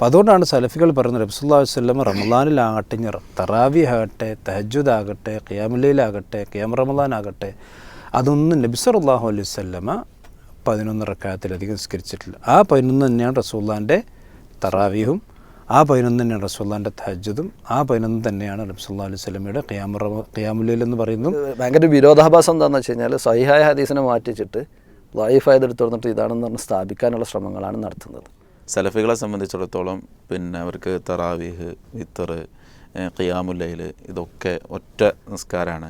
അപ്പം അതുകൊണ്ടാണ് സലഫികൾ പറയുന്നത് റബ്സുല്ലാ വസ്ലം റമദാനിലാകട്ടെ തറാവി ആകട്ടെ തഹജുദ് ആകട്ടെ ഖിയാമുല്ലയിലാകട്ടെ ഖിയാം റമദാൻ ആകട്ടെ അതൊന്നും നബി സല്ലല്ലാഹു അലൈഹി വസല്ലമ പതിനൊന്ന് റക്കായത്തിലധികം നിസ്കരിച്ചിട്ടില്ല. ആ പതിനൊന്ന് തന്നെയാണ് റസൂല്ലാന്റെ തറാവിയും ആ പതിനൊന്ന് തന്നെയാണ് റസൂല്ലാന്റെ തഹജുദും ആ പതിനൊന്ന് തന്നെയാണ് റബ്സുല്ലാ അലൈഹി വസല്ലമയുടെ ഖിയാം റമ ഖിയാമുല്ലയിൽ എന്ന് പറയുന്നത്. ഭയങ്കര വിരോധാഭാസം എന്താണെന്ന് വെച്ച് കഴിഞ്ഞാൽ സഹിഹായ ഹദീസിനെ മാറ്റിച്ചിട്ട് ലൈഫായത് എടുത്തു വന്നിട്ട് ഇതാണെന്ന് പറഞ്ഞ് സ്ഥാപിക്കാനുള്ള ശ്രമങ്ങളാണ് നടത്തുന്നത്. സലഫികളെ സംബന്ധിച്ചിടത്തോളം പിന്നെ അവർക്ക് തറാവീഹ് വിത്തർ ഖിയാമുല്ലയിൽ ഇതൊക്കെ ഒറ്റ നിസ്കാരമാണ്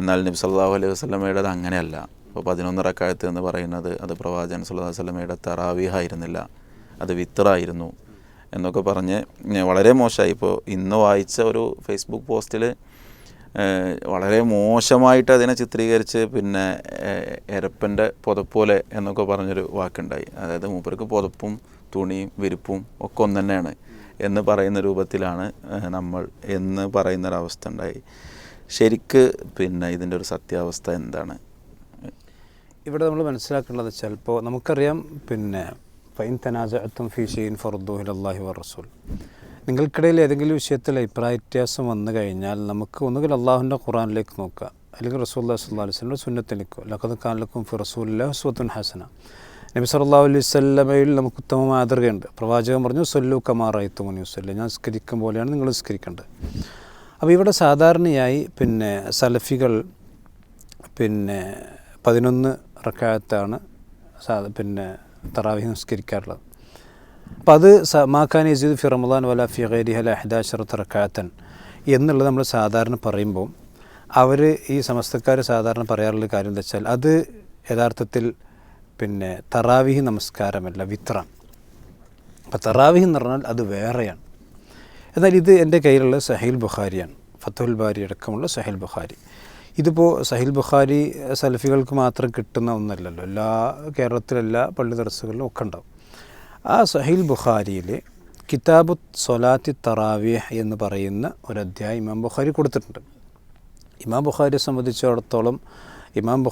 എന്നാൽ നബി സല്ലല്ലാഹു അലൈഹി വസല്ലമയുടേത് അങ്ങനെയല്ല. ഇപ്പോൾ പതിനൊന്നരക്കാലത്ത് എന്ന് പറയുന്നത് അത് പ്രവാചകൻ സല്ലല്ലാഹു വസ്ലമയുടെ തറാവീഹ് ആയിരുന്നില്ല അത് വിത്തറായിരുന്നു എന്നൊക്കെ പറഞ്ഞ് വളരെ മോശമായി. ഇപ്പോൾ ഇന്ന് വായിച്ച ഒരു ഫേസ്ബുക്ക് പോസ്റ്റിൽ വളരെ മോശമായിട്ട് അതിനെ ചിത്രീകരിച്ച് പിന്നെ എരപ്പന്റെ പുതപ്പോലെ എന്നൊക്കെ പറഞ്ഞൊരു വാക്കുണ്ടായി. അതായത് മൂപ്പർക്ക് പുതപ്പും തുണിയും വിരിപ്പും ഒക്കെ ഒന്ന് തന്നെയാണ് എന്ന് പറയുന്ന രൂപത്തിലാണ് നമ്മൾ എന്ന് പറയുന്നൊരവസ്ഥ ഉണ്ടായി. ശരിക്ക് പിന്നെ ഇതിന്റെ ഒരു സത്യാവസ്ഥ എന്താണ്? ഇവിടെ നമ്മൾ മനസ്സിലാക്കേണ്ടത് വെച്ചാൽ ഇപ്പോൾ നമുക്കറിയാം പിന്നെ ഫൈൻ തനാജത്തും ഫി ഷെയ്ൻ ഫറുദ്ദുഹിൽ അള്ളാഹി റസൂൽ. നിങ്ങൾക്കിടയിൽ ഏതെങ്കിലും വിഷയത്തിൽ അഭിപ്രായ വ്യത്യാസം വന്നു കഴിഞ്ഞാൽ നമുക്ക് ഒന്നുകിൽ അള്ളാഹുന്റെ ഖുറാനിലേക്ക് നോക്കുക. അല്ലെങ്കിൽ റസൂല്ലാ സല്ലാ അലിസ്ലിന്റെ സുന്നത്തിലേക്കോ ലഖത് ഖാനിലേക്കും ഫി ഹസ്വത്തുൻ ഹുസ്വത്തുൻ ഹസന. നബി സല്ലല്ലാഹു അലൈഹി വസല്ലമയിൽ നമുക്ക് ഉത്തമ മാതൃകയുണ്ട്. പ്രവാചകൻ പറഞ്ഞു സൊല്ലു കമാറായിത്തു മുനിയുസല്ല ഞാൻ സ്കരിക്കും പോലെയാണ് നിങ്ങൾ സ്കരിക്കേണ്ടത് അപ്പോൾ ഇവിടെ സാധാരണയായി പിന്നെ സലഫികൾ പിന്നെ പതിനൊന്ന് റക്കായത്താണ് സാ- പിന്നെ തറാവി നിസ്കരിക്കാറുള്ളത്. അപ്പം അത് മാക്കാൻ യസീദ് ഫി റമദാൻ വല ഫി അല ഹല റക്കാത്തൻ എന്നുള്ളത് നമ്മൾ സാധാരണ പറയുമ്പോൾ അവർ ഈ സമസ്തക്കാർ സാധാരണ പറയാറുള്ള കാര്യം എന്താ വെച്ചാൽ അത് യഥാർത്ഥത്തിൽ പിന്നെ തറാവിഹി നമസ്കാരമല്ല വിത്രാണ് അപ്പോൾ തറാവിഹി എന്ന് പറഞ്ഞാൽ അത് വേറെയാണ്. എന്നാൽ ഇത് എന്റെ കയ്യിലുള്ള സഹീൽ ബുഖാരിയാണ്. ഫത്തുൽ ബാരി അടക്കമുള്ള സഹീൽ ബുഖാരി. ഇതിപ്പോൾ സഹിൽ ബുഖാരി സലഫികൾക്ക് മാത്രം കിട്ടുന്ന ഒന്നല്ലല്ലോ. എല്ലാ കേരളത്തിലെല്ലാ പള്ളി ദർസുകളിലും ഒക്കെ ഉണ്ടാവും. ആ സഹിൽ ബുഖാരിയിൽ കിതാബു സൊലാത്തി തറാവിയഹ് എന്ന് പറയുന്ന ഒരു അധ്യായം ഇമാം ബുഖാരി കൊടുത്തിട്ടുണ്ട്. ഇമാം ബുഖാരിയെ സംബന്ധിച്ചിടത്തോളം ഇമാം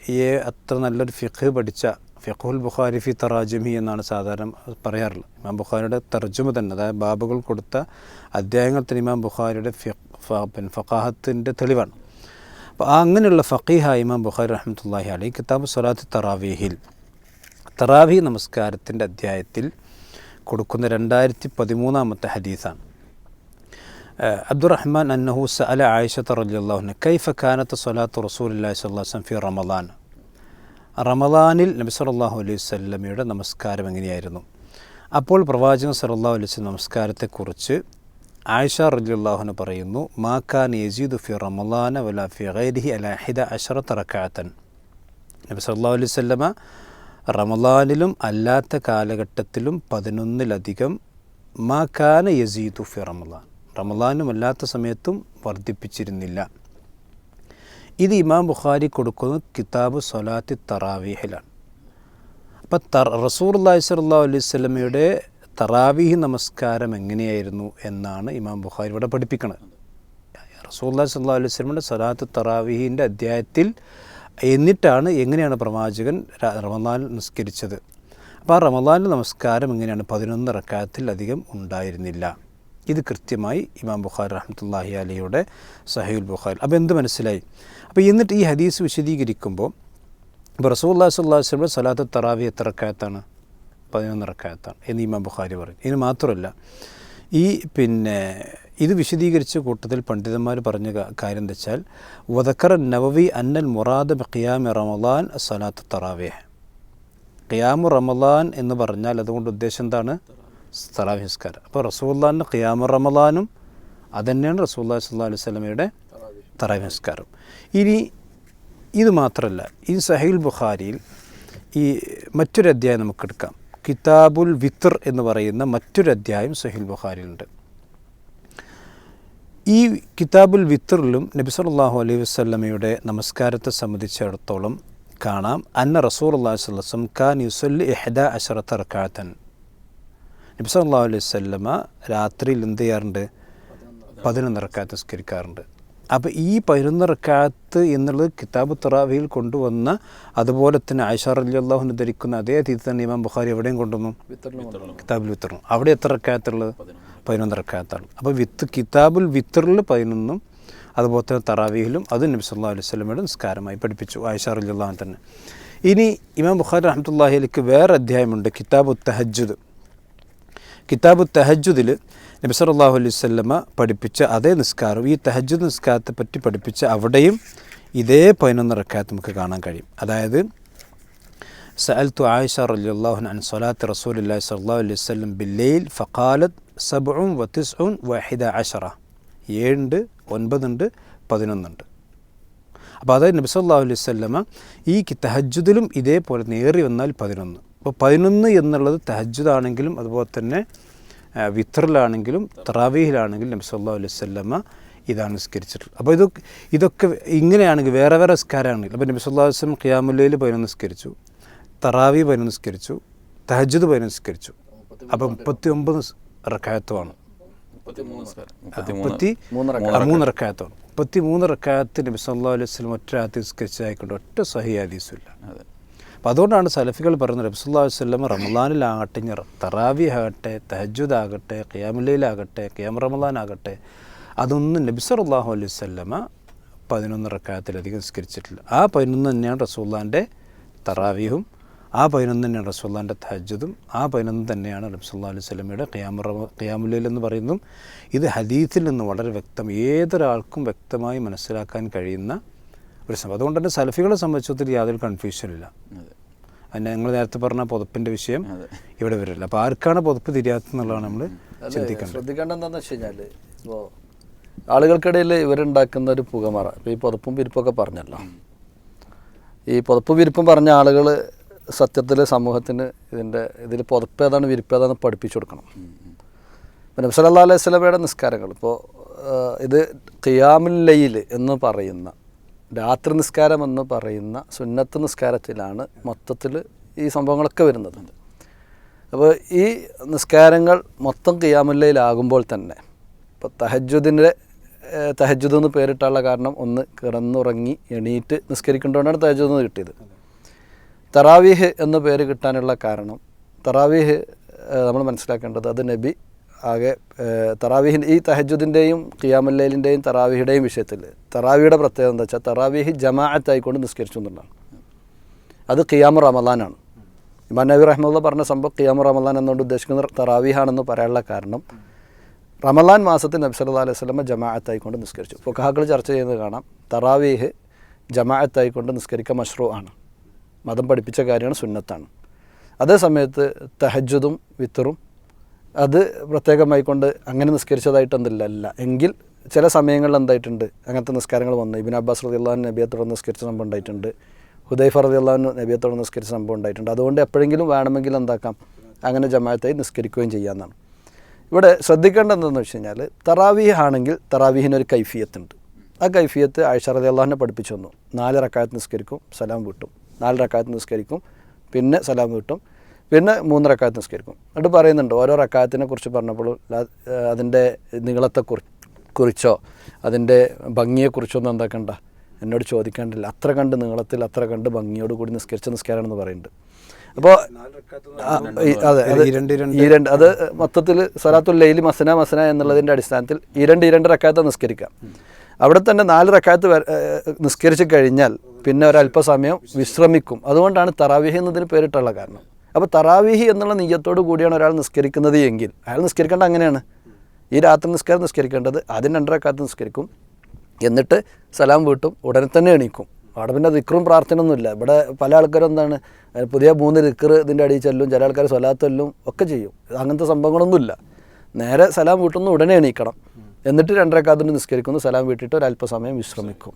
ബുഖാരിയെ അത്ര നല്ലൊരു ഫിഖ് പഠിച്ച ഫിഖുൽ ബുഖാരി ഫി തറാജിമി എന്നാണ് സാധാരണ പറയാറുള്ളത്. ഇമാം ബുഖാരിയുടെ തർജുമ തന്നെ അതായത് ബാബുകൾ കൊടുത്ത അധ്യായങ്ങൾ തന്നെ ഇമാം ബുഖാരിയുടെ പിന്നെ ഫഖാഹത്തിന്റെ തെളിവാണ്. അപ്പോൾ ആ അങ്ങനെയുള്ള ഫഖീഹ ഇമാം ബുഖാരി റഹ്മത്തുള്ളാഹി അലൈഹി കിതാബ് സ്വലാത്ത് തറാവീഹിൽ തറാവി നമസ്കാരത്തിന്റെ അധ്യായത്തിൽ കൊടുക്കുന്ന രണ്ടായിരത്തി പതിമൂന്നാമത്തെ ഹദീസാണ്. അബ്ദുറഹ്മാൻ അന്നഹു സഅല ആയിഷത്ത് റലിയുള്ളാഹുന് കൈഫ കാനത്ത് സ്വലാത്ത് റസൂൽ അല്ലാഹി സ്വല്ലാസ്ലം ഫി റമദാൻ? റമദാനിൽ നബി സല്ലാഹു അലൈഹി വല്ലമയുടെ നമസ്കാരം എങ്ങനെയായിരുന്നു? അപ്പോൾ പ്രവാചകൻ സല്ലാഹു അലൈഹി നമസ്കാരത്തെക്കുറിച്ച് ആയിഷ റലിയുള്ളാഹുന് പറയുന്നു മാ ഖാൻ യസീദു ഫി റമദാന വല ഫി ഗൈരിഹി അല ഹിദ അഷറത്ത് റക്കാത്തൻ നബി സല്ലാ അലൈഹി വല്ലമ റമദാനിലും അല്ലാത്ത കാലഘട്ടത്തിലും പതിനൊന്നിലധികം മാ ഖാന യസീദു ഫി റമദാൻ. റമദാനും അല്ലാത്ത സമയത്തും വർദ്ധിപ്പിച്ചിരുന്നില്ല. ഇത് ഇമാം ബുഖാരി കൊടുക്കുന്നത് കിതാബ് സൊലാത്തി തറാവീഹിലാണ്. അപ്പം തർ റസൂർ അള്ളാഹി സ്വല്ലല്ലാഹു അലൈഹി തറാവീഹ് നമസ്കാരം എങ്ങനെയായിരുന്നു എന്നാണ് ഇമാം ബുഖാരി ഇവിടെ പഠിപ്പിക്കുന്നത് റസൂർ അള്ളാഹി സ്വല്ലല്ലാഹു അലൈഹി സ്വലമിന്റെ സൊലാത്ത് തറാവീഹിന്റെ അധ്യായത്തിൽ എന്നിട്ടാണ് എങ്ങനെയാണ് പ്രവാചകൻ റമദാൻ നിസ്കരിച്ചത്. അപ്പോൾ ആ റമദാൻ നമസ്കാരം എങ്ങനെയാണ്? പതിനൊന്ന് റക്കാത്തിൽ അധികം ഉണ്ടായിരുന്നില്ല. ഇത് കൃത്യമായി ഇമാം ബുഖാർ റഹ്മത്തുള്ളാഹി അലിയുടെ സഹീൽ ബുഖാരി. അപ്പോൾ എന്ത് മനസ്സിലായി? അപ്പോൾ എന്നിട്ട് ഈ ഹദീസ് വിശദീകരിക്കുമ്പോൾ ഇപ്പോൾ റസൂല്ലാ സ്വല്ലാ വസ്ലമിയുടെ സലാത്ത് തറാവി എത്ര റക്കായത്താണ്? പതിനൊന്ന് റക്കായത്താണ് എന്ന് ഇമാം ബുഖാരി പറയും. ഇതിന് മാത്രമല്ല ഈ പിന്നെ ഇത് വിശദീകരിച്ച കൂട്ടത്തിൽ പണ്ഡിതന്മാർ പറഞ്ഞ കാര്യം എന്താ വെച്ചാൽ വദക്കർ നവവി അന്നൽ മുറാദ് ഖിയാമി റമദാൻ സലാത്ത് തറാവേഹ്. ഖിയാമു റമദാൻ എന്ന് പറഞ്ഞാൽ അതുകൊണ്ട് ഉദ്ദേശം എന്താണ്? തറാവി നിസ്കാരം അപ്പോൾ റസൂല്ലാന്റെ ഖിയാമു റമദാനും അതുതന്നെയാണ് റസൂല്ലാ സ്വല്ലാ അലൈഹി സ്വലമയുടെ തറാവി നിസ്കാരം ഇനി ഇത് മാത്രമല്ല ഈ സഹീൽ ബുഖാരിയിൽ ഈ മറ്റൊരു അധ്യായം നമുക്കെടുക്കാം കിതാബുൽ വിത്തർ എന്ന് പറയുന്ന മറ്റൊരു അധ്യായം സഹീൽ ബുഖാരിയിലുണ്ട്. ഈ കിതാബുൽ വിത്തറിലും നബി സല്ലാഹു അലൈഹി വസ്ലമയുടെ നമസ്കാരത്തെ സംബന്ധിച്ചിടത്തോളം കാണാം അന്ന റസൂർ അള്ളാഹു വസ്ലം ഖാൻ യുസല്ലി എഹദ അഷറത്ത് റക്കാത്തൻ നബി സല്ലല്ലാഹു അലൈഹി സ്വല്ലമ രാത്രിയിൽ എന്ത് ചെയ്യാറുണ്ട്? പതിനൊന്ന് റക്കാത്ത് നിസ്കരിക്കാറുണ്ട്. അപ്പോൾ ഈ പതിനൊന്ന് റക്കാത്ത് എന്നുള്ളത് കിതാബ് തറാവിയിൽ കൊണ്ടുവന്ന അതുപോലെ തന്നെ ആയിഷ അലി അള്ളാഹുന് ധരിക്കുന്ന അതേ രീതി തന്നെ ഇമാം ബുഖാരി എവിടെയും കൊണ്ടുവന്നു? കിതാബിൽ വിത്തറും അവിടെ എത്ര റക്കാത്തുള്ളത്? പതിനൊന്ന്. റക്കാത്താണ്. അപ്പോൾ വിത്ത് കിതാബുൽ വിത്തറിൽ പതിനൊന്നും അതുപോലെ തന്നെ തറാവിയിലും അത് നബി സല്ലാ അലൈഹി സ്വലമയുടെ നിസ്കാരമായി പഠിപ്പിച്ചു ആയിഷ അലി അള്ളാഹു തന്നെ. ഇനി ഇമാം ബുഖാരി റഹ്മത്തുല്ലാഹിലേക്ക് വേറെ അധ്യായമുണ്ട് കിതാബ് തഹജുദ് കിതാബു തെഹജുദിൽ നബി സല്ലല്ലാഹു അലൈഹി പഠിപ്പിച്ച അതേ നിസ്കാരം ഈ തെഹജുദ് നിസ്കാരത്തെ പറ്റി പഠിപ്പിച്ച അവിടെയും ഇതേ പതിനൊന്ന് റക്കാത്ത് നമുക്ക് കാണാൻ കഴിയും. അതായത് സഅൽത്തു ആയിഷ റളിയല്ലാഹു അൻ സ്വലാത്ത് റസൂലുള്ളാഹി സ്വല്ലല്ലാഹു അലൈഹി വസല്ലം ബില്ലൈൽ ഫഖാലത് സബ്ഉൻ വതിസ്ഉൻ വഹിദ അശറ. ഏഴുണ്ട് ഒൻപതുണ്ട് പതിനൊന്നുണ്ട്. അപ്പോൾ അതായത് നബി സല്ലല്ലാഹു അലൈഹി വസല്ലമ ഈ തഹജ്ജുദിലും ഇതേപോലെ നേറി വന്നാൽ പതിനൊന്ന്. അപ്പോൾ പതിനൊന്ന് എന്നുള്ളത് തഹജ്ജുദാണെങ്കിലും അതുപോലെ തന്നെ വിത്രലാണെങ്കിലും വിത്തറിലാണെങ്കിലും തറാവീഹിലാണെങ്കിലും നബി സല്ലല്ലാഹു അലൈഹി സ്വല്ലമ്മ ഇതാണ് നിസ്കരിച്ചിട്ടുള്ളത്. അപ്പോൾ ഇതൊക്കെ ഇതൊക്കെ ഇങ്ങനെയാണെങ്കിൽ വേറെ വേറെ നിസ്കാരമാണെങ്കിൽ അപ്പോൾ നബി അലൈഹി വസല്ലം ഖിയാമുല്ലയിൽ പതിനൊന്ന് നിസ്കരിച്ചു തറാവി പതിനൊന്ന് നിസ്കരിച്ചു തഹജ്ജുദ് പതിനൊന്ന് നിസ്കരിച്ചു. അപ്പോൾ മുപ്പത്തി ഒമ്പത് റക്കായത്വമാണ് മുപ്പത്തി മൂന്ന് റക്കായത്വമാണ് മുപ്പത്തി മൂന്ന് റക്കായത്ത് നബി സല്ലല്ലാഹു അലൈഹി വസല്ലം ഒറ്റ ആദ്യം നിസ്കരിച്ചതായിക്കൊണ്ട് ഒറ്റ സഹി ആദീസുമില്ല അതെ. അപ്പോൾ അതുകൊണ്ടാണ് സലഫികൾ പറയുന്നത് റബ്സുല്ലാ വസല്ലം റമദാനിലാകട്ടെ തറാവി ആകട്ടെ തഹജുദ് ആകട്ടെ ഖിയാമുല്ലയിലാകട്ടെ ഖിയാം റമദാൻ ആകട്ടെ അതൊന്നും നബി സല്ലല്ലാഹു അലൈഹി സ്വല്ലമ പതിനൊന്ന് റക്കായത്തിലധികം നിസ്കരിച്ചിട്ടില്ല. ആ പതിനൊന്ന് തന്നെയാണ് റസൂല്ലാന്റെ തറാവിയും ആ പതിനൊന്ന് തന്നെയാണ് റസൂല്ലാന്റെ തഹജ്ജുദും ആ പതിനൊന്ന് തന്നെയാണ് നബി സല്ലല്ലാഹു അലൈഹി വസല്ലമയുടെ ഖിയാമു റമ ഖിയാമുല്ലയിൽ എന്ന് പറയുന്നതും. ഇത് ഹദീത്തിൽ നിന്ന് വളരെ വ്യക്തം ഏതൊരാൾക്കും വ്യക്തമായി മനസ്സിലാക്കാൻ കഴിയുന്ന ഒരു സംഭവം അതുകൊണ്ട് തന്നെ സലഫികളെ സംബന്ധിച്ചിടത്തോളം യാതൊരു കൺഫ്യൂഷനില്ല അതെ. അതിന് നിങ്ങൾ നേരത്തെ പറഞ്ഞ പുതപ്പിന്റെ വിഷയം ഇവിടെ വരില്ല. അപ്പോൾ ആർക്കാണ് പുതപ്പ് തിരിയാത്തെന്നുള്ളതാണ് നമ്മൾ ശ്രദ്ധിക്കേണ്ടതെന്ന് ചിന്തിക്കേണ്ടത്. ശ്രദ്ധിക്കേണ്ട എന്താണെന്ന് വെച്ച് കഴിഞ്ഞാൽ ഇപ്പോൾ ആളുകൾക്കിടയിൽ ഇവരുണ്ടാക്കുന്ന ഒരു പുകമറ ഇപ്പോൾ ഈ പുതപ്പും വിരിപ്പൊക്കെ പറഞ്ഞല്ലോ. ഈ പുതപ്പും വിരിപ്പും പറഞ്ഞ ആളുകൾ സത്യത്തിൽ സമൂഹത്തിന് ഇതിന്റെ ഇതിൽ പുതപ്പ് ഏതാണ് വിരിപ്പ് പഠിപ്പിച്ചു കൊടുക്കണം. പിന്നെ നബി സല്ലല്ലാഹു അലൈഹി സ്വലമയുടെ നിസ്കാരങ്ങൾ. ഇപ്പോൾ ഇത് ഖിയാമുൽ ലൈൽ എന്ന് പറയുന്ന രാത്രി നിസ്കാരം എന്ന് പറയുന്ന സുന്നത്ത് നിസ്കാരത്തിലാണ് മൊത്തത്തിൽ ഈ സംഭവങ്ങളൊക്കെ വരുന്നത്. അപ്പോൾ ഈ നിസ്കാരങ്ങൾ മൊത്തം കിയാമുല്ലയിലാകുമ്പോൾ തന്നെ ഇപ്പോൾ തഹജുദിന്റെ തഹജുദ് എന്ന് പേരിട്ടുള്ള കാരണം ഒന്ന് കിടന്നുറങ്ങി എണീറ്റ് നിസ്കരിക്കേണ്ടതുകൊണ്ടാണ് തഹജുദ് എന്ന് കിട്ടിയത്. തറാവീഹ് എന്ന പേര് കിട്ടാനുള്ള കാരണം തറാവീഹ് നമ്മൾ മനസ്സിലാക്കേണ്ടത് അത് നബി ആകെ തറാവീഹിൻ ഈ തഹജുദിന്റെയും ഖിയാമല്ലയിലിന്റെയും തറാവീഹിയുടെയും വിഷയത്തിൽ തറാവിയുടെ പ്രത്യേകത എന്താ വെച്ചാൽ തറാവീഹ് ജമാഅത്തായിക്കൊണ്ട് നിസ്കരിച്ചു എന്നുള്ളതാണ് അത് ഖിയാമു റമദാനാണ്. ഇമാൻ നബി റഹ്മുള്ള പറഞ്ഞ സംഭവം ഖിയാമു റമദാൻ എന്നുകൊണ്ട് ഉദ്ദേശിക്കുന്ന തറാവീഹാണെന്ന് പറയാനുള്ള കാരണം റമദാൻ മാസത്തിൽ നബി സല്ലാ അലൈഹി സ്വലമ ജമാഅത്തായിക്കൊണ്ട് നിസ്കരിച്ചു. ഫുഖഹാക്കൾ ചർച്ച ചെയ്യുന്നത് കാണാം. തറാവീഹ് ജമാഅത്തായിക്കൊണ്ട് നിസ്കരിക്കുക മഷ്റൂ ആണ്. മതം പഠിപ്പിച്ച കാര്യമാണ് സുന്നത്താണ്. അതേ സമയത്ത് തഹജ്ജുദും വിത്തറും അത് പ്രത്യേകമായിക്കൊണ്ട് അങ്ങനെ നിസ്കരിച്ചതായിട്ട് എന്തില്ല അല്ല എങ്കിൽ ചില സമയങ്ങളിൽ എന്തായിട്ടുണ്ട്? അങ്ങനത്തെ നിസ്കാരങ്ങൾ വന്നു. ഇബിൻ അബ്ബാസ് റതി അള്ളാഹു നബിയെ തുടർന്ന് നിസ്കരിച്ച സംഭവം ഉണ്ടായിട്ടുണ്ട്. ഹുദൈഫ റതി അള്ളാഹു നബിയെ തുടർന്ന് നിസ്കരിച്ച സംഭവം ഉണ്ടായിട്ടുണ്ട്. അതുകൊണ്ട് എപ്പോഴെങ്കിലും വേണമെങ്കിൽ എന്താക്കാം? അങ്ങനെ ജമാഅത്തായി നിസ്കരിക്കുകയും ചെയ്യാമെന്നാണ് ഇവിടെ ശ്രദ്ധിക്കേണ്ടത് എന്താണെന്ന് വെച്ച് കഴിഞ്ഞാൽ തറാവീഹ് ആണെങ്കിൽ തറാവീഹിനൊരു കൈഫിയത്തുണ്ട് ആ കൈഫിയത്ത് ആയിഷ റതി അള്ളാഹിനെ പഠിപ്പിച്ചു വന്നു നാല് റക്കായത്ത് നിസ്കരിക്കും സലാം വീട്ടും. നാല് റക്കായത്ത് നിസ്കരിക്കും പിന്നെ സലാം വീട്ടും. പിന്നെ മൂന്ന് റക്കാത്ത് നിസ്കരിക്കും. എന്നിട്ട് പറയുന്നുണ്ട് ഓരോ റക്കാത്തിനെ കുറിച്ച് പറഞ്ഞപ്പോൾ അതിന്റെ നീളത്തെ കുറി കുറിച്ചോ അതിന്റെ ഭംഗിയെക്കുറിച്ചോ ഒന്നും എന്താക്കണ്ട എന്നോട് ചോദിക്കേണ്ടില്ല. അത്ര കണ്ട് നീളത്തിൽ അത്ര കണ്ട് ഭംഗിയോട് കൂടി നിസ്കരിച്ച നിസ്കാരമാണെന്ന് പറയുന്നുണ്ട്. അപ്പോൾ അതെ അത്. ഈ രണ്ട് രണ്ട്. ഈ രണ്ട് അത് മൊത്തത്തിൽ സലാത്തുൽ ലൈലി മസന മസന എന്നുള്ളതിന്റെ അടിസ്ഥാനത്തിൽ ഈ രണ്ട് ഈ രണ്ട് റക്കാത്ത നിസ്കരിക്കാം അവിടെ തന്നെ നാല് റക്കാത്ത് വര- നിസ്കരിച്ച് കഴിഞ്ഞാൽ പിന്നെ ഒരല്പസമയം വിശ്രമിക്കും. അതുകൊണ്ടാണ് തറാവിഹ് എന്നതിന് പേരിട്ടുള്ള കാരണം. അപ്പോൾ തറാവിഹി എന്നുള്ള നെയ്യത്തോടു കൂടിയാണ് ഒരാൾ നിസ്കരിക്കുന്നത് എങ്കിൽ. അയാൾ നിസ്കരിക്കേണ്ട അങ്ങനെയാണ്. ഈ രാത്രി നിസ്കാരം നിസ്കരിക്കേണ്ടത് ആദ്യം രണ്ടരക്കാലത്ത് നിസ്കരിക്കും. എന്നിട്ട് സലാം വീട്ടും. ഉടനെ തന്നെ എണീക്കും. അവിടെ പിന്നെ ദിക്റും പ്രാർത്ഥനയൊന്നുമില്ല. ഇവിടെ പല ആൾക്കാരും എന്താണ് പുതിയ മൂന്ന് ദിക്ർ ഇതിന്റെ അടിയിൽ ചെല്ലും. ചില ആൾക്കാർ സ്വലാത്തല്ലും ഒക്കെ ചെയ്യും. അങ്ങനത്തെ സംഭവങ്ങളൊന്നുമില്ല. നേരെ സലാം വീട്ടുന്ന ഉടനെ എണീക്കണം. എന്നിട്ട് രണ്ടരക്കാതിന് നിസ്കരിക്കുന്നു. സലാം വീട്ടിട്ട് ഒരല്പസമയം വിശ്രമിക്കും.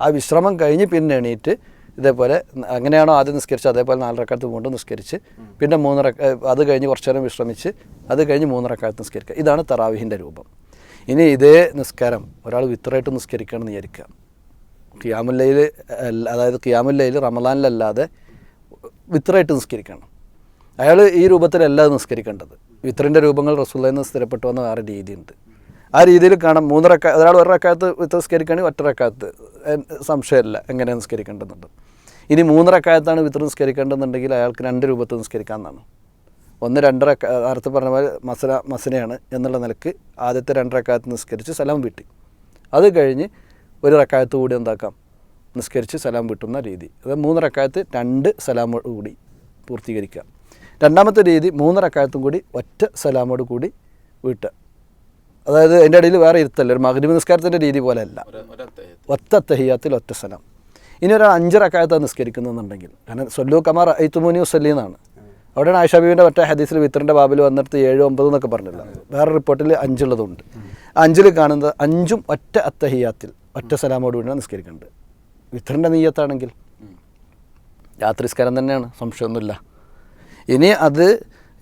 ആ വിശ്രമം കഴിഞ്ഞ് പിന്നെ എണീറ്റ് ഇതേപോലെ അങ്ങനെയാണോ ആദ്യം നിസ്കരിച്ച് അതേപോലെ നാലരക്കാലത്ത് വീണ്ടും നിസ്കരിച്ച് പിന്നെ മൂന്നര അത് കഴിഞ്ഞ് കുറച്ച് നേരം വിശ്രമിച്ച് അത് കഴിഞ്ഞ് മൂന്നരക്കാലത്ത് നിസ്കരിക്കുക. ഇതാണ് തറാവിഹിന്റെ രൂപം. ഇനി ഇതേ നിസ്കാരം ഒരാൾ വിത്തറായിട്ട് നിസ്കരിക്കുകയാണെന്ന് വിചാരിക്കുക. ഖിയാമുല്ലയിൽ അതായത് ഖിയാമുല്ലയിൽ റമദാനിലല്ലാതെ വിത്തറായിട്ട് നിസ്കരിക്കണം. അയാൾ ഈ രൂപത്തിലല്ല നിസ്കരിക്കേണ്ടത്. വിത്തറിന്റെ രൂപങ്ങൾ റസൂല്ലയിൽ നിന്ന് സ്ഥിരപ്പെട്ടു വന്ന വേറെ രീതിയുണ്ട്. ആ രീതിയിൽ കാണാം മൂന്നരക്കാ ഒരാൾ ഒരക്കാലത്ത് വിത്ത് നിസ്കരിക്കുകയാണെങ്കിൽ ഒറ്റരക്കാലത്ത് സംശയമില്ല എങ്ങനെ നിസ്കരിക്കേണ്ടതുണ്ട് ഇനി മൂന്ന് റക്കായത്താണ് വിത്ത് നിസ്കരിക്കേണ്ടതെന്നുണ്ടെങ്കിൽ അയാൾക്ക് രണ്ട് രൂപത്തിൽ നിസ്കരിക്കാമെന്നാണ് ഒന്ന് രണ്ടര നേരത്തെ പറഞ്ഞ പോലെ മസന മസനയാണ് എന്നുള്ള നിലയ്ക്ക് ആദ്യത്തെ രണ്ട് റക്കായത്ത് നിസ്കരിച്ച് സലാം വീട്ടി. അത് കഴിഞ്ഞ് ഒരു റക്കായത്ത് കൂടി എന്താക്കാം? നിസ്കരിച്ച് സലാം വീട്ടുന്ന രീതി. അത് മൂന്ന് റക്കായത്ത് രണ്ട് സലാമോട് കൂടി പൂർത്തീകരിക്കുക. രണ്ടാമത്തെ രീതി മൂന്ന് റക്കായത്തും കൂടി ഒറ്റ സലാമോട് കൂടി വീട്ടുക അതായത് അതിന്റെ ഇടയിൽ വേറെ ഇരുത്തല്ല. ഒരു മകരീബ് നിസ്കാരത്തിന്റെ രീതി പോലെ അല്ല ഒറ്റ തഹിയാത്തിൽ ഒറ്റ സ്ഥലം ഇനി ഒരാൾ അഞ്ച് റക്കായത്താണ് നിസ്കരിക്കുന്നുണ്ടെങ്കിൽ. കാരണം സൊല്ലു കമാർ ഐത്തുമോനി സൊല്ലി എന്നാണ്. അവിടെയാണ് ആയിഷാബീബിന്റെ മറ്റേ ഹദീസിൽ വിത്തറിന്റെ ബാബിൽ വന്നിട്ട് ഏഴ് ഒമ്പത് എന്നൊക്കെ പറഞ്ഞില്ല വേറെ റിപ്പോർട്ടിൽ അഞ്ചുള്ളതുണ്ട്. അഞ്ചിൽ കാണുന്നത് അഞ്ചും ഒറ്റ അത്തഹിയാത്തിൽ ഒറ്റ സലാമോട് കൂടി നിസ്കരിക്കുന്നുണ്ട് വിത്തറിന്റെ നീയത്താണെങ്കിൽ രാത്രിസ്കാരം തന്നെയാണ് സംശയമൊന്നുമില്ല. ഇനി അത്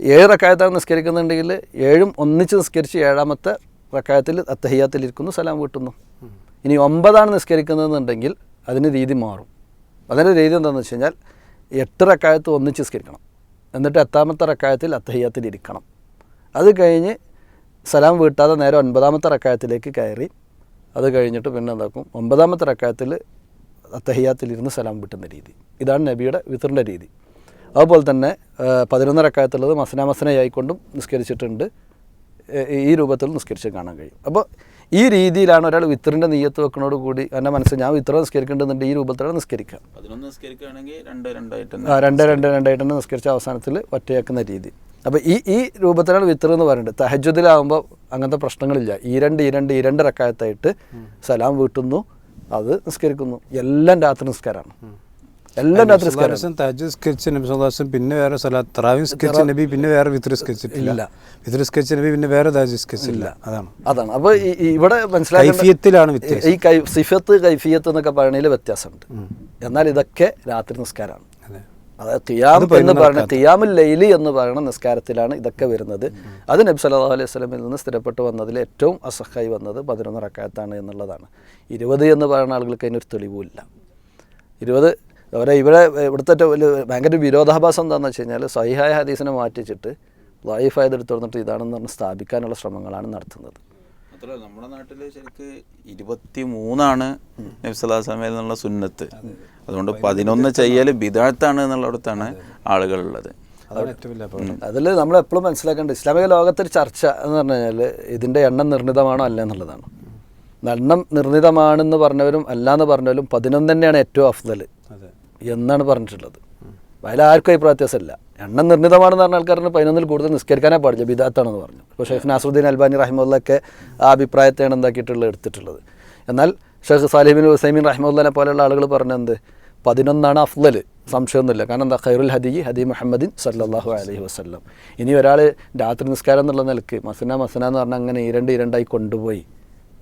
ഏഴ് റക്കായത്താണ് നിസ്കരിക്കുന്നുണ്ടെങ്കിൽ ഏഴും ഒന്നിച്ച് നിസ്കരിച്ച് ഏഴാമത്തെ റക്കായത്തിൽ അത്തഹിയാത്തിൽ ഇരിക്കുന്നു സലാം വീട്ടുന്നു. ഇനി ഒമ്പതാണ് നിസ്കരിക്കുന്നതെന്നുണ്ടെങ്കിൽ അതിന് രീതി മാറും. അതിന്റെ രീതി എന്താണെന്ന് വെച്ച് കഴിഞ്ഞാൽ എട്ട് റക്കായത്ത് ഒന്നിച്ച് സ്കരിക്കണം എന്നിട്ട് എട്ടാമത്തെ റക്കായത്തിൽ അത്തഹിയാത്തിൽ ഇരിക്കണം. അത് കഴിഞ്ഞ് സലാം വീട്ടാതെ നേരെ ഒൻപതാമത്തെ റക്കായത്തിലേക്ക് കയറി അത് കഴിഞ്ഞിട്ട് പിന്നെ എന്താക്കും ഒമ്പതാമത്തെ റക്കായത്തിൽ അത്തഹയ്യാത്തിലിരുന്ന് സലാം വിട്ടുന്ന രീതി. ഇതാണ് നബിയുടെ വിത്തറിന്റെ രീതി. അതുപോലെ തന്നെ പതിനൊന്ന് റക്കായത്തുള്ളത് മസന നിസ്കരിച്ചിട്ടുണ്ട്. ഈ രൂപത്തിൽ നിസ്കരിച്ച് കാണാൻ കഴിയും. അപ്പോൾ ഈ രീതിയിലാണ് ഒരാൾ വിത്തറിന്റെ നെയ്യത്ത് വെക്കുന്നതോട് കൂടി എന്റെ മനസ്സിൽ ഞാൻ വിത്തറ നിസ്കരിക്കേണ്ടതുണ്ട് ഈ രൂപത്തിലാണ് നിസ്കരിക്കുക. പതിനൊന്ന് നിസ്കരിക്കുകയാണെങ്കിൽ രണ്ട് രണ്ടായിട്ട് ആ, രണ്ട് രണ്ട് രണ്ടായിട്ട് തന്നെ നിസ്കരിച്ച അവസാനത്തിൽ ഒറ്റയാക്കുന്ന രീതി. അപ്പോൾ ഈ ഈ രൂപത്തിലാണ് വിത്തർ എന്ന് പറയുന്നത്. തഹജുദിലാവുമ്പോൾ അങ്ങനത്തെ പ്രശ്നങ്ങളില്ല. ഈ രണ്ട് ഈ രണ്ട് ഈ രണ്ട് റക്കായത്തായിട്ട് സലാം വീട്ടുന്നു അത് നിസ്കരിക്കുന്നു. എല്ലാം രാത്രി നിസ്കാരമാണ്. എല്ലാം രാത്രി താജ് നിസ്കരിച്ച നബി സല്ലാസ്ലം പിന്നെ വേറെ സലാത്ത് തറാവി നിസ്കരിച്ച നബി പിന്നെ വേറെ വിത്ര സ്കെച്ച് ഇല്ല. വിത്ര സ്കെച്ച് നബി പിന്നെ വേറെ താജ് ഇല്ല. അതാണ്. അതാണ്. അപ്പോൾ ഇവിടെ വ്യത്യാസം. ഈ കൈ സിഫത്ത് കൈഫിയത്ത് എന്നൊക്കെ പറയണതിൽ വ്യത്യാസമുണ്ട്. എന്നാൽ ഇതൊക്കെ രാത്രി നിസ്കാരമാണ്. അതെ. അതായത് തിയാം എന്ന് പറയുന്ന തിയാമുൽ ലൈലി എന്ന് പറയുന്ന നിസ്കാരത്തിലാണ് ഇതൊക്കെ വരുന്നത്. അത് നബി സല്ലല്ലാഹു അലൈഹി സ്വലമിൽ നിന്ന് സ്ഥിരപ്പെട്ട് വന്നതിൽ ഏറ്റവും അസഹായി വന്നത് പതിനൊന്ന് റക്കായത്താണ് എന്നുള്ളതാണ്. ഇരുപത് എന്ന് പറയുന്ന ആളുകൾക്ക് അതിനൊരു തെളിവുമില്ല. ഇരുപത് അവരെ ഇവിടെ ഇവിടുത്തെ ഭയങ്കര വിരോധാഭാസം എന്താണെന്ന് വെച്ച് കഴിഞ്ഞാൽ സഹിഹായ ഹദീസിനെ മാറ്റിച്ചിട്ട് ലൈഫായത് എടുത്തു വന്നിട്ട് ഇതാണെന്ന് പറഞ്ഞ് സ്ഥാപിക്കാനുള്ള ശ്രമങ്ങളാണ് നടത്തുന്നത്. മാത്രമല്ല നമ്മുടെ നാട്ടിൽ ശരിക്ക് ഇരുപത്തി മൂന്നാണ് നബ്സലാസ്ലാമയിൽ എന്നുള്ള സുന്നത്ത്. അതുകൊണ്ട് പതിനൊന്ന് ചെയ്യൽ ബിദാത്താണ് എന്നുള്ളിടത്താണ് ആളുകളുള്ളത്. അതിൽ നമ്മൾ എപ്പോഴും മനസ്സിലാക്കേണ്ടത് ഇസ്ലാമിക ലോകത്തൊരു ചർച്ച എന്ന് പറഞ്ഞു കഴിഞ്ഞാൽ ഇതിന്റെ എണ്ണം നിർണിതമാണോ അല്ല എന്നുള്ളതാണ്. എണ്ണം നിർണിതമാണെന്ന് പറഞ്ഞവരും അല്ല എന്ന് പറഞ്ഞവരും പതിനൊന്ന് തന്നെയാണ് ഏറ്റവും അഫ്ദൽ അതെ. എന്നാണ് പറഞ്ഞിട്ടുള്ളത്. അതിലാർക്കും അഭിപ്രായ വ്യത്യാസമില്ല. എണ്ണം നിർണിതമാണെന്ന് പറഞ്ഞ ആൾക്കാരാണ് പതിനൊന്നിൽ കൂടുതൽ നിസ്കരിക്കാനേ പാടില്ല. ബിദാത്താണെന്ന് പറഞ്ഞു. ഇപ്പോൾ ഷെയ്ഖ് നാസറുദ്ദീൻ അൽബാനി റഹിമുള്ളൊക്കെ ആ അഭിപ്രായത്തെയാണ് എന്താക്കിയിട്ടുള്ളത് എടുത്തിട്ടുള്ളത്. എന്നാൽ ഷെയ്ഖ് സാലിബിൻ ഹുസൈമീൻ റഹിമുള്ളനെ പോലെയുള്ള ആളുകൾ പറഞ്ഞത് പതിനൊന്നാണ് അഫ്ലൽ സംശയമൊന്നുമില്ല. കാരണം എന്താ? ഖൈറുൽ ഹദി ഹദി മുഹമ്മദിൻ സല്ലാഹു അലഹി വസ്ലം ഇനി ഒരാൾ രാത്രി നിസ്കാരം എന്നുള്ള നിലയ്ക്ക് മസന മസന എന്ന് പറഞ്ഞാൽ അങ്ങനെ ഇരണ്ട് ഇരണ്ടായി കൊണ്ടുപോയി.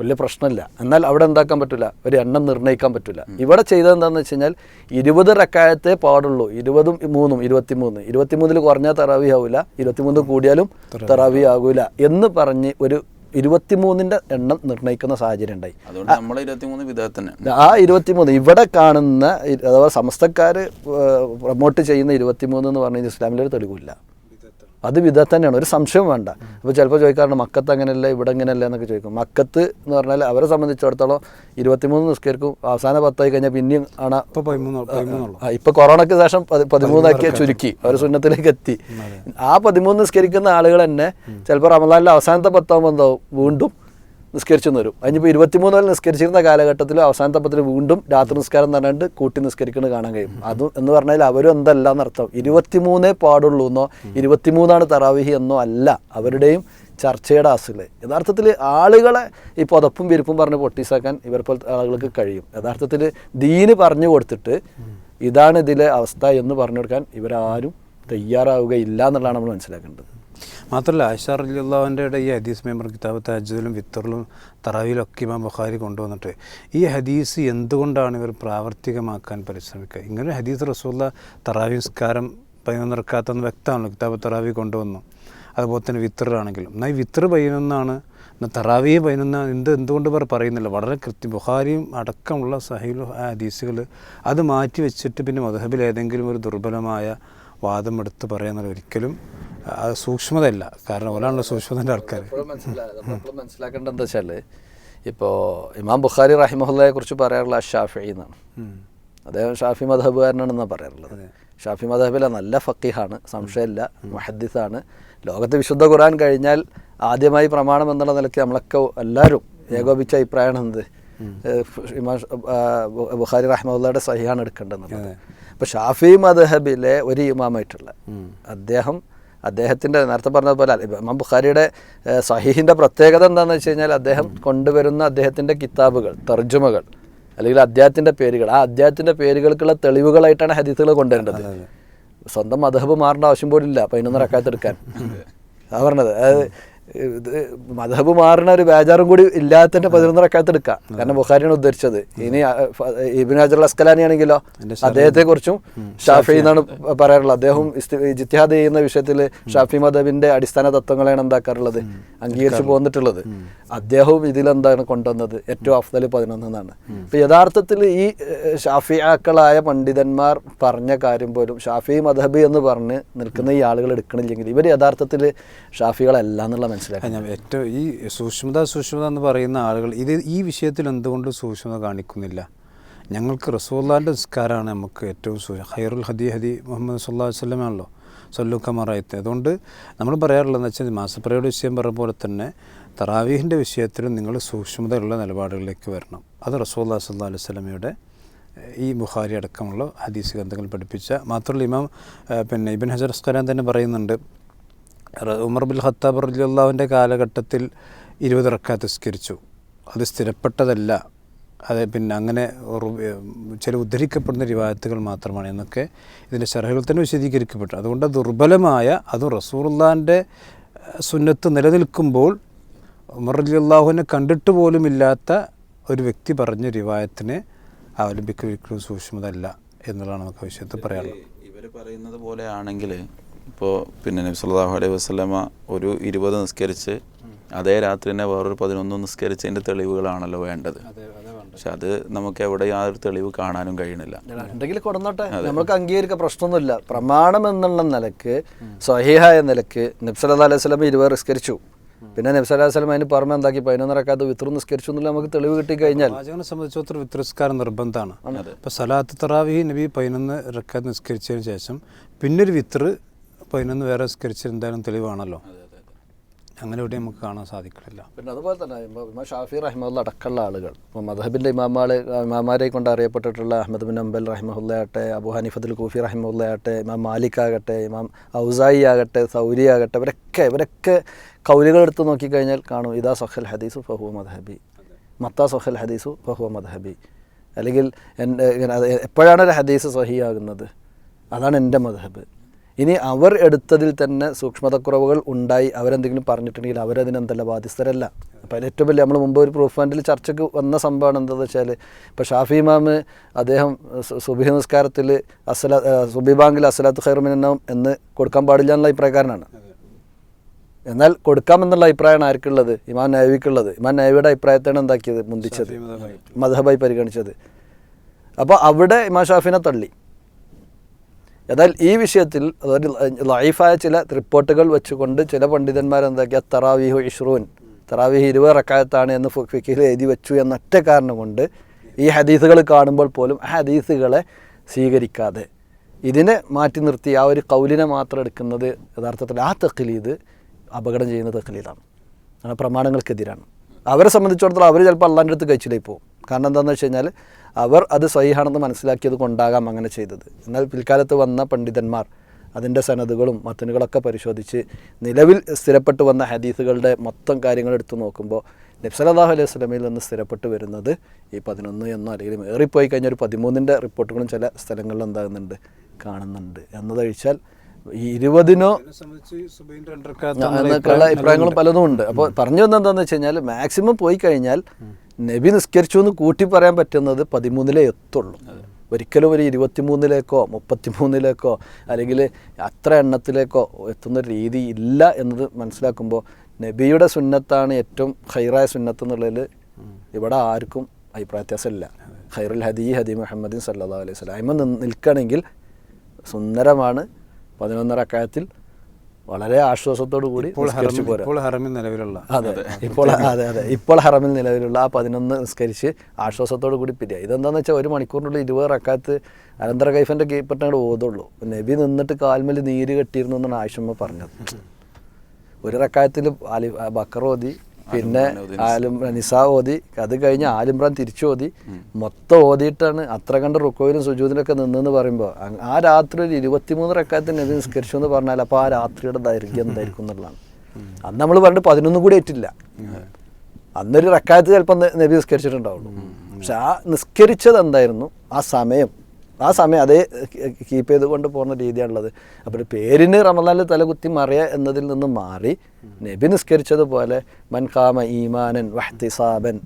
വലിയ പ്രശ്നമില്ല. എന്നാൽ അവിടെ എന്താക്കാൻ പറ്റില്ല ഒരു എണ്ണം നിർണയിക്കാൻ പറ്റില്ല ഇവിടെ ചെയ്തത് എന്താണെന്ന് വെച്ച് കഴിഞ്ഞാൽ ഇരുപത് റക്കായത്തെ പാടുള്ളൂ. ഇരുപതും മൂന്നും ഇരുപത്തിമൂന്ന്. ഇരുപത്തിമൂന്നിൽ കുറഞ്ഞാൽ തറാവി ആവില്ല ഇരുപത്തിമൂന്ന് കൂടിയാലും തറാവി ആകൂല എന്ന് പറഞ്ഞ് ഒരു ഇരുപത്തിമൂന്നിന്റെ എണ്ണം നിർണയിക്കുന്ന സാഹചര്യം ഉണ്ടായി. ആ ഇരുപത്തിമൂന്ന് ഇവിടെ കാണുന്ന അഥവാ സമസ്തക്കാർ പ്രൊമോട്ട് ചെയ്യുന്ന ഇരുപത്തിമൂന്ന് എന്ന് പറഞ്ഞാൽ ഇസ്ലാമിലൊരു തെളിവില്ല അത് വിധ തന്നെയാണ്. ഒരു സംശയം വേണ്ട. അപ്പോൾ ചിലപ്പോൾ ചോദിക്കാറുണ്ട് മക്കത്ത് അങ്ങനെയല്ല ഇവിടെ അങ്ങനെയല്ല എന്നൊക്കെ ചോദിക്കും. മക്കത്ത് എന്ന് പറഞ്ഞാൽ അവരെ സംബന്ധിച്ചിടത്തോളം ഇരുപത്തിമൂന്ന് നിസ്കരിക്കും അവസാന പത്തായി കഴിഞ്ഞാൽ പിന്നെയും ആണ്. ഇപ്പോൾ കൊറോണയ്ക്ക് ശേഷം പതി- പതിമൂന്നാക്കിയ ചുരുക്കി. അവർ സുന്നത്തിലേക്ക് എത്തി. ആ പതിമൂന്ന് നിസ്കരിക്കുന്ന ആളുകൾ തന്നെ ചിലപ്പോൾ റമദാനിലെ അവസാനത്തെ പത്താകുമ്പോൾ എന്താവും? വീണ്ടും. നിസ്കരിച്ചു വരും. അതിനിപ്പോൾ ഇരുപത്തിമൂന്ന് വരെ നിസ്കരിച്ചിരുന്ന കാലഘട്ടത്തിൽ അവസാനത്തെ പത്തിൽ വീണ്ടും രാത്രി നിസ്കാരം എന്ന് കൂട്ടി നിസ്കരിക്കുന്നത് കാണാൻ കഴിയും. അത് എന്ന് പറഞ്ഞാൽ അവരും എന്തല്ല എന്നർത്ഥം ഇരുപത്തിമൂന്നേ പാടുള്ളൂ എന്നോ ഇരുപത്തിമൂന്നാണ് തറാവിഹി എന്നോ അല്ല. അവരുടെയും ചർച്ചയുടെ ആസുകൾ യഥാർത്ഥത്തിൽ ആളുകളെ ഈ പുതപ്പും വിരിപ്പും പറഞ്ഞ് പൊട്ടീസാക്കാൻ ഇവർ പോലത്തെ ആളുകൾക്ക് കഴിയും. യഥാർത്ഥത്തിൽ ദീന് പറഞ്ഞു കൊടുത്തിട്ട് ഇതാണ് ഇതിലെ അവസ്ഥ എന്ന് പറഞ്ഞു കൊടുക്കാൻ ഇവരാരും തയ്യാറാവുകയില്ല എന്നുള്ളതാണ് നമ്മൾ മനസ്സിലാക്കേണ്ടത്. മാത്രമല്ല ആയിഷ റലിയുള്ളവന്റെ ഈ ഹദീസ് മെമ്പർ കിതാബ് താജുദിലും വിത്തറിലും തറാവിയിലും ഒക്കെ ഇമാം ബുഖാരി കൊണ്ടുവന്നിട്ട് ഈ ഹദീസ് എന്തുകൊണ്ടാണ് ഇവർ പ്രാവർത്തികമാക്കാൻ പരിശ്രമിക്കുക? ഇങ്ങനെ ഹദീസ് റസൂള്ള തറാവി നിസ്കാരം പതിനൊന്നിറക്കാത്തെന്ന് വ്യക്തമാണല്ലോ കിതാബ് തറാവി കൊണ്ടുവന്നു. അതുപോലെ തന്നെ വിത്തറാണെങ്കിലും. എന്നാൽ ഈ വിത്തർ പതിനൊന്നാണ് എന്നാൽ തറാവിയെ പതിനൊന്ന് എന്ത് എന്തുകൊണ്ട് ഇവർ പറയുന്നില്ല? വളരെ കൃത്യം ബുഖാരിയും അടക്കമുള്ള സഹീൽ ഹദീസുകൾ അത് മാറ്റി വെച്ചിട്ട് പിന്നെ മധുഹബിൽ ഏതെങ്കിലും ഒരു ദുർബലമായ വാദം എടുത്ത് പറയുന്നത് ഒരിക്കലും അത് സൂക്ഷ്മതയില്ല. കാരണം ഓലാണല്ലോ സൂക്ഷ്മതന്റെ ആൾക്കാർ എപ്പോഴും മനസ്സിലാ- നമ്മളെപ്പോഴും മനസ്സിലാക്കേണ്ടത് എന്താ വെച്ചാൽ ഇപ്പോൾ ഇമാം ബുഖാരി റഹിമഹുല്ലയെ കുറിച്ച് പറയാറുള്ള ഷാഫി എന്നാണ്. അദ്ദേഹം ഷാഫി മധബുകാരനാണെന്നാണ് പറയാറുള്ളത്. ഷാഫി മധബിലെ നല്ല ഫക്കീഹാണ് സംശയമില്ല മുഹദ്ദിസാണ്. ലോകത്തെ വിശുദ്ധ ഖുർആൻ കഴിഞ്ഞാൽ ആദ്യമായി പ്രമാണം എന്നുള്ള നിലയ്ക്ക് നമ്മളൊക്കെ എല്ലാവരും ഏകോപിച്ച അഭിപ്രായമാണ് എന്ത്? ഇമാ ബുഖാരി റഹ്മുള്ളയുടെ സഹിയാണ് എടുക്കേണ്ടത് അപ്പോൾ ഷാഫി മദ്ഹബിലെ ഒരു ഇമാമായിട്ടുള്ള അദ്ദേഹം അദ്ദേഹത്തിന്റെ നേരത്തെ പറഞ്ഞതുപോലെ ഇമാം ബുഖാരിയുടെ സഹീഹിന്റെ പ്രത്യേകത എന്താണെന്ന് വെച്ച് കഴിഞ്ഞാൽ അദ്ദേഹം കൊണ്ടുവരുന്ന അദ്ദേഹത്തിന്റെ കിതാബുകൾ തർജമകൾ അല്ലെങ്കിൽ അദ്ദേഹത്തിന്റെ പേരുകൾ. ആ അദ്ദേഹത്തിന്റെ പേരുകൾക്കുള്ള തെളിവുകളായിട്ടാണ് ഹദീസുകൾ കൊണ്ടുവരേണ്ടത്. സ്വന്തം മധബ് മാറേണ്ട ആവശ്യം പോലില്ല ഇല്ല പതിനൊന്ന് റക്കാത്ത് എടുക്കാൻ. അതാ. പറഞ്ഞത്. മധബ് മാറുന്ന ഒരു ബേജാറും കൂടി ഇല്ലാത്തതിന്റെ പതിനൊന്ന് റക്കാത്ത് എടുക്കാം. കാരണം ബുഖാരിയാണ് ഉദ്ധരിച്ചത്. ഇനി ഇബിൻ അജർ അസ്കലാനി ആണെങ്കിലോ അദ്ദേഹത്തെ കുറിച്ചും ഷാഫി എന്നാണ് പറയാറുള്ളത്. അദ്ദേഹം ജിത്യാദ് ചെയ്യുന്ന വിഷയത്തിൽ ഷാഫി മദബിന്റെ അടിസ്ഥാന തത്വങ്ങളാണ് എന്താക്കാറുള്ളത് അംഗീകരിച്ചു പോന്നിട്ടുള്ളത്. അദ്ദേഹവും ഇതിലെന്താണ് കൊണ്ടുവന്നത്? ഏറ്റവും അഫ്ദൽ പതിനൊന്ന് എന്നാണ് ഇപ്പൊ യഥാർത്ഥത്തിൽ ഈ ഷാഫിയാക്കളായ പണ്ഡിതന്മാർ പറഞ്ഞ കാര്യം പോലും ഷാഫി മദഹബി എന്ന് പറഞ്ഞ് നിൽക്കുന്ന ഈ ആളുകൾ എടുക്കണില്ലെങ്കിൽ ഇവർ യഥാർത്ഥത്തിൽ ഷാഫികളല്ല എന്നുള്ള മനസ്സിലാക്കുക ഞാൻ ഏറ്റവും ഈ സൂക്ഷ്മത സൂക്ഷ്മത എന്ന് പറയുന്ന ആളുകൾ ഇത് ഈ വിഷയത്തിൽ എന്തുകൊണ്ട് സൂക്ഷ്മത കാണിക്കുന്നില്ല? ഞങ്ങൾക്ക് റസൂല്ലാന്റെ നിസ്കാരമാണ് നമുക്ക് ഏറ്റവും ഹൈറുൽ ഹദി ഹദി മുഹമ്മദ് സുല്ലാ വല്ലമാണല്ലോ സല്ലു കമറായത്ത് അതുകൊണ്ട് നമ്മൾ പറയാറുള്ളതെന്ന് വെച്ചാൽ മാസപ്പറയുടെ വിഷയം പറഞ്ഞ പോലെ തന്നെ തറാവീഹിന്റെ വിഷയത്തിലും നിങ്ങൾ സൂക്ഷ്മതയുള്ള നിലപാടുകളിലേക്ക് വരണം. അത് റസൂല്ലാ സല്ലാ അലൈഹി സ്വലമയുടെ ഈ ബുഖാരി അടക്കമുള്ള ഹദീസ് ഗ്രന്ഥങ്ങൾ പഠിപ്പിച്ച. മാത്രമല്ല ഇമാം പിന്നെ ഇബിൻ ഹജർ അസ്കലാൻ തന്നെ പറയുന്നുണ്ട് ഉമർ ബിൻ ഖത്താബ് റലിയുള്ളാവിന്റെ കാലഘട്ടത്തിൽ ഇരുപത് റക്കാത്ത് തിസ്കരിച്ചു. അത് സ്ഥിരപ്പെട്ടതല്ല. അത് പിന്നെ അങ്ങനെ ചില ഉദ്ധരിക്കപ്പെടുന്ന റിവായത്തുകൾ മാത്രമാണ് എന്നൊക്കെ ഇതിന്റെ ഷർഹകൾ തന്നെ വിശദീകരിക്കപ്പെട്ടു. അതുകൊണ്ട് ദുർബലമായ അതും റസൂറുല്ലാന്റെ സുന്നത്ത് നിലനിൽക്കുമ്പോൾ ഉമർ അലിയുള്ളാഹുവിനെ കണ്ടിട്ട് പോലുമില്ലാത്ത ഒരു വ്യക്തി പറഞ്ഞ രൂപായത്തിനെ അവലംബിക്കുക സൂക്ഷ്മതല്ല എന്നുള്ളതാണ് നമുക്ക് വിഷയത്തിൽ പറയാനുള്ളത്. ഇവർ പറയുന്നത് പോലെ ആണെങ്കിൽ ഇപ്പോൾ പിന്നെ നബി സല്ലല്ലാഹു അലൈഹി വസല്ലമ ഒരു ഇരുപത് നിസ്കരിച്ച് അതേ രാത്രി തന്നെ വേറൊരു പതിനൊന്ന് നിസ്കരിച്ചതിന്റെ തെളിവുകളാണല്ലോ വേണ്ടത്. പക്ഷെ അത് നമുക്ക് എവിടെ യാതൊരു ഒരു തെളിവ് കാണാനും കഴിയണില്ല ഉണ്ടെങ്കിൽ കൊടുന്നോട്ടെ. നമുക്ക് അംഗീകരിക്കാൻ പ്രശ്നമൊന്നുമില്ല. പ്രമാണം എന്നുള്ള നിലയ്ക്ക് സ്വഹീഹായ നിലയ്ക്ക് നബ്സല അലൈഹി സ്വലം ഇരുപത് നിസ്കരിച്ചു. പിന്നെ നബ്സ് അലൈഹി സ്വലം അതിന് പുറമെ എന്താക്കി? പതിനൊന്നരക്കാത്ത വിത്രം നിസ്കരിച്ചു എന്നുള്ള നമുക്ക് തെളിവ് കിട്ടി കഴിഞ്ഞാൽ. പ്രവാചകനെ സംബന്ധിച്ചിടത്തോളം വിത്രസ്കാരം നിർബന്ധമാണ്. ഇപ്പൊ സലാത്ത് തറാവി നബി പതിനൊന്ന് റക്കാത്ത് നിസ്കരിച്ചതിന് ശേഷം പിന്നൊരു വിത്ര പതിനൊന്ന് പേരെ സ്കരിച്ചിരുന്നാലും തെളിവാണല്ലോ. അങ്ങനെ ഇവിടെ നമുക്ക് കാണാൻ സാധിക്കില്ല. പിന്നെ അതുപോലെ തന്നെ ഇമാം ഷാഫി റഹ്മുള്ള അടക്കമുള്ള ആളുകൾ. ഇപ്പോൾ മദഹബിന്റെ ഇമാമാളെ ഇമാമാരെ കൊണ്ട് അറിയപ്പെട്ടിട്ടുള്ള അഹമ്മദ് ബിൻ അംബൽ റഹിമഹുല്ലയാട്ടെ അബു ഹനീഫത്തുൽ കൂഫി റഹിമുല്ലയാട്ടെ ഇമാം മാലിക് ആകട്ടെ ഇമാം ഔസായി ആകട്ടെ സൗരി ആകട്ടെ ഇവരൊക്കെ ഇവരൊക്കെ കൗലുകൾ എടുത്ത് നോക്കിക്കഴിഞ്ഞാൽ കാണും ഇതാ സൊഹൽ ഹദീസു ഫഹുവ മദ്ഹബി മത്ത സൊഹൽ ഹദീസു ഫഹുവ മദ്ഹബി അല്ലെങ്കിൽ എന്റെ എപ്പോഴാണ് ഒരു ഹദീസ് സഹിയാകുന്നത്? അതാണ് എന്റെ മദഹബ് ഇനി അവർ എടുത്തതിൽ തന്നെ സൂക്ഷ്മതക്കുറവുകൾ ഉണ്ടായി അവരെന്തെങ്കിലും പറഞ്ഞിട്ടുണ്ടെങ്കിൽ അവരതിനെന്തല്ല ബാധ്യസ്ഥരല്ല. അപ്പോൾ അതിൽ ഏറ്റവും വലിയ നമ്മൾ മുമ്പ് ഒരു പ്രൂഫ് ഫണ്ടിൽ ചർച്ചയ്ക്ക് വന്ന സംഭവമാണ് എന്താണെന്ന് വെച്ചാൽ ഇപ്പോൾ ഷാഫി ഇമാമ് അദ്ദേഹം സുബി നമസ്കാരത്തിൽ അസല സുബി ബാങ്കിൽ അസലാത്ത് ഖൈറുമിനം എന്ന് കൊടുക്കാൻ പാടില്ല എന്നുള്ള അഭിപ്രായക്കാരനാണ്. എന്നാൽ കൊടുക്കാമെന്നുള്ള അഭിപ്രായമാണ് ആർക്കുള്ളത്? ഇമാൻ നൈവിക്കുള്ളത് ഇമാൻ നൈവിയുടെ അഭിപ്രായത്തെയാണ് എന്താക്കിയത്? മുന്തിച്ചത്. മധബായി പരിഗണിച്ചത്. അപ്പോൾ അവിടെ ഇമാം ഷാഫിനെ തള്ളി. എന്നാൽ ഈ വിഷയത്തിൽ അതായത് ലൈഫായ ചില റിപ്പോർട്ടുകൾ വെച്ചുകൊണ്ട് ചില പണ്ഡിതന്മാർ എന്താക്കിയ തറാവിഹു ഇഷ്റൂൻ. തറാവീഹ് ഇരുപത് റക്കായത്താണ് എന്ന് ഫിക്കിൽ എഴുതി വെച്ചു എന്നൊറ്റ കാരണം കൊണ്ട് ഈ ഹദീസുകൾ കാണുമ്പോൾ പോലും ആ ഹദീസുകളെ സ്വീകരിക്കാതെ ഇതിനെ മാറ്റി നിർത്തി ആ ഒരു കൗലിനെ മാത്രം എടുക്കുന്നത് യഥാർത്ഥത്തിൽ ആ തഖ്ലീദ് അപകടം ചെയ്യുന്ന തഖ്ലീദാണ്. അങ്ങനെ പ്രമാണങ്ങൾക്കെതിരാണ്. അവരെ സംബന്ധിച്ചിടത്തോളം അവർ ചിലപ്പോൾ അള്ളാന്റെ അടുത്ത് കഴിച്ചില്ലേ പോകും കാരണം എന്താണെന്ന് വെച്ച് കഴിഞ്ഞാൽ അവർ അത് സ്വൈഹാണെന്ന് മനസ്സിലാക്കിയത് കൊണ്ടാകാം അങ്ങനെ ചെയ്തത്. എന്നാൽ പിൽക്കാലത്ത് വന്ന പണ്ഡിതന്മാർ അതിന്റെ സനദുകളും മത്തനുകളൊക്കെ പരിശോധിച്ച് നിലവിൽ സ്ഥിരപ്പെട്ടു വന്ന ഹദീസുകളുടെ മൊത്തം കാര്യങ്ങൾ എടുത്തു നോക്കുമ്പോൾ നബ്സലാഹു അലൈഹി സ്വലമയിൽ നിന്ന് സ്ഥിരപ്പെട്ട് വരുന്നത് ഈ പതിനൊന്ന് എന്നോ അല്ലെങ്കിൽ ഏറിപ്പോയി കഴിഞ്ഞ ഒരു പതിമൂന്നിന്റെ റിപ്പോർട്ടുകളും ചില സ്ഥലങ്ങളിൽ എന്താകുന്നുണ്ട് കാണുന്നുണ്ട്. എന്നതൊഴിച്ചാൽ ഈ ഇരുപതിനോ എന്നൊക്കെയുള്ള അഭിപ്രായങ്ങളും പലതും ഉണ്ട്. അപ്പോൾ പറഞ്ഞു വന്നത് എന്താണെന്ന് വെച്ച് കഴിഞ്ഞാൽ മാക്സിമം പോയി കഴിഞ്ഞാൽ നബി നിസ്കരിച്ചു എന്ന് കൂട്ടി പറയാൻ പറ്റുന്നത് പതിമൂന്നിലേ എത്തുള്ളൂ. ഒരിക്കലും ഒരു ഇരുപത്തിമൂന്നിലേക്കോ മുപ്പത്തിമൂന്നിലേക്കോ അല്ലെങ്കിൽ അത്ര എണ്ണത്തിലേക്കോ എത്തുന്ന രീതി ഇല്ല എന്നത് മനസ്സിലാക്കുമ്പോൾ നബിയുടെ സുന്നത്താണ് ഏറ്റവും ഹൈറായ സുന്നത്ത് എന്നുള്ളതിൽ ഇവിടെ ആർക്കും അഭിപ്രായ വ്യത്യാസമില്ല. ഹൈറുൽ ഹദി ഹദി മുഹമ്മദിൻ സല്ലാ അലൈഹി സ്വലാം അയിമ നിൽക്കണമെങ്കിൽ സുന്ദരമാണ് പതിനൊന്നര അക്കായത്തിൽ വളരെ ആശ്വാസത്തോടു കൂടി ഇപ്പോൾ ഹറമിൽ നിലവിലുള്ള അതെ ഇപ്പോൾ അതെ അതെ. ഇപ്പോൾ ഹറമിൽ നിലവിലുള്ള ആ പതിനൊന്ന് നിസ്കരിച്ച് ആശ്വാസത്തോടു കൂടി പിരിയ. ഇതെന്താണെന്ന് വെച്ചാൽ ഒരു മണിക്കൂറിനുള്ളിൽ ഇരുപത് റക്കാത്ത് അനന്തര കൈഫന്റെ കീപ്പട്ടങ്ങോട് ഓതുള്ളൂ. നബി നിന്നിട്ട് കാൽമേൽ നീര് കെട്ടിയിരുന്നു എന്നാണ് ആയിഷമ്മ പറഞ്ഞത്. ഒരു റക്കായത്തിൽ അലി ബക്കർ ഓതി പിന്നെ ആലും നിസാ ഓതി. അത് കഴിഞ്ഞ് ആലിമ്രാൻ തിരിച്ചു ഓതി. മൊത്തം ഓതിയിട്ടാണ് അത്ര കണ്ട് റുക്കോയിലും സുജൂദിനൊക്കെ നിന്നെന്ന് പറയുമ്പോൾ ആ രാത്രി ഒരു ഇരുപത്തിമൂന്ന് റെക്കാത്തിന് നബി നിസ്കരിച്ചു എന്ന് പറഞ്ഞാൽ അപ്പോൾ ആ രാത്രിയുടെ ദൈർഘ്യം എന്തായിരിക്കും എന്നുള്ളതാണ്. അന്ന് നമ്മൾ പറഞ്ഞിട്ട് പതിനൊന്നും കൂടി ഏറ്റില്ല. അന്നൊരു റെക്കാത്ത് ചിലപ്പോൾ നബി നിസ്കരിച്ചിട്ടുണ്ടാവുള്ളൂ. പക്ഷെ ആ നിസ്കരിച്ചത് എന്തായിരുന്നു? ആ സമയം. ആ സമയം അതേ കീപ്പ് ചെയ്തുകൊണ്ട് പോകുന്ന രീതിയാണുള്ളത്. അപ്പോൾ ഒരു പേരിന് റമദാനിൽ തലകുത്തി മറിയ എന്നതിൽ നിന്ന് മാറി നബി നിസ്കരിച്ചതുപോലെ മൻകാമ ഈമാനൻ വഹ്തിസാബൻ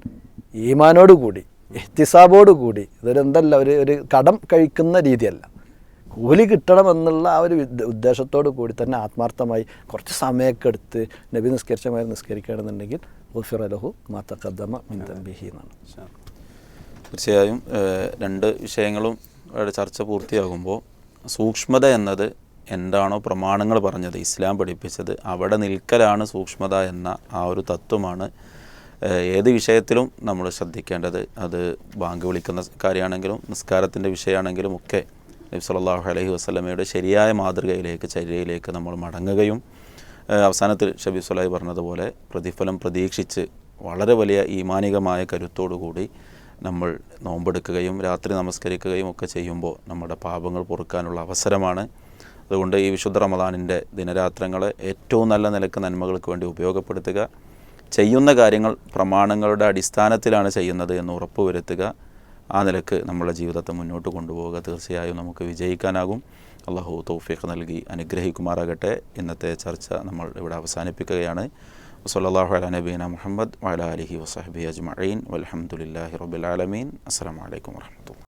ഈമാനോട് കൂടി എഹ്തിസാബോട് കൂടി എന്തല്ല ഒരു ഒരു കടം കഴിക്കുന്ന രീതിയല്ല. കൂലി കിട്ടണമെന്നുള്ള ആ ഒരു ഉദ്ദേശത്തോടു കൂടി തന്നെ ആത്മാർത്ഥമായി കുറച്ച് സമയമൊക്കെ എടുത്ത് നബി നിസ്കരിച്ച മാതിരി നിസ്കരിക്കുകയാണെന്നുണ്ടെങ്കിൽ ഗുഫിർ അലഹു മാത്തക്കദ്ദമ മിൻ തൻബിഹി എന്നാണ്. തീർച്ചയായും രണ്ട് വിഷയങ്ങളും ചർച്ച പൂർത്തിയാകുമ്പോൾ സൂക്ഷ്മത എന്നത് എന്താണോ പ്രമാണങ്ങൾ പറഞ്ഞത് ഇസ്ലാം പഠിപ്പിച്ചത് അവിടെ നിൽക്കലാണ് സൂക്ഷ്മത എന്ന ആ ഒരു തത്വമാണ്. ഏത് വിഷയത്തിലും നമ്മൾ ശ്രദ്ധിക്കേണ്ടത് അത് ബാങ്ക് വിളിക്കുന്ന കാര്യമാണെങ്കിലും നിസ്കാരത്തിന്റെ വിഷയമാണെങ്കിലും ഒക്കെ നബി സല്ലല്ലാഹു അലൈഹി വസല്ലമയുടെ ശരിയായ മാതൃകയിലേക്ക് ചര്യയിലേക്ക് നമ്മൾ മടങ്ങുകയും അവസാനത്തിൽ ഷബീ സുലായി പറഞ്ഞതുപോലെ പ്രതിഫലം പ്രതീക്ഷിച്ച് വളരെ വലിയ ഈമാനികമായ കരുത്തോടുകൂടി നമ്മൾ നോമ്പെടുക്കുകയും രാത്രി നമസ്കരിക്കുകയും ഒക്കെ ചെയ്യുമ്പോൾ നമ്മുടെ പാപങ്ങൾ പൊറുക്കാനുള്ള അവസരമാണ്. അതുകൊണ്ട് ഈ വിശുദ്ധ റമദാനിന്റെ ദിനരാത്രങ്ങളെ ഏറ്റവും നല്ല നിലയ്ക്ക് നന്മകൾക്ക് വേണ്ടി ഉപയോഗപ്പെടുത്തുക. ചെയ്യുന്ന കാര്യങ്ങൾ പ്രമാണങ്ങളുടെ അടിസ്ഥാനത്തിലാണ് ചെയ്യുന്നത് എന്ന് ഉറപ്പുവരുത്തുക. ആ നിലയ്ക്ക് നമ്മുടെ ജീവിതത്തെ മുന്നോട്ട് കൊണ്ടുപോവുക. തീർച്ചയായും നമുക്ക് വിജയിക്കാനാകും. അള്ളാഹു തൗഫീഖ് നൽകി അനുഗ്രഹിക്കുമാറാകട്ടെ. ഇന്നത്തെ ചർച്ച നമ്മൾ ഇവിടെ അവസാനിപ്പിക്കുകയാണ്. وصلى الله على نبينا محمد وعلى آله وصحبه أجمعين والحمد لله رب العالمين. السلام عليكم ورحمة الله.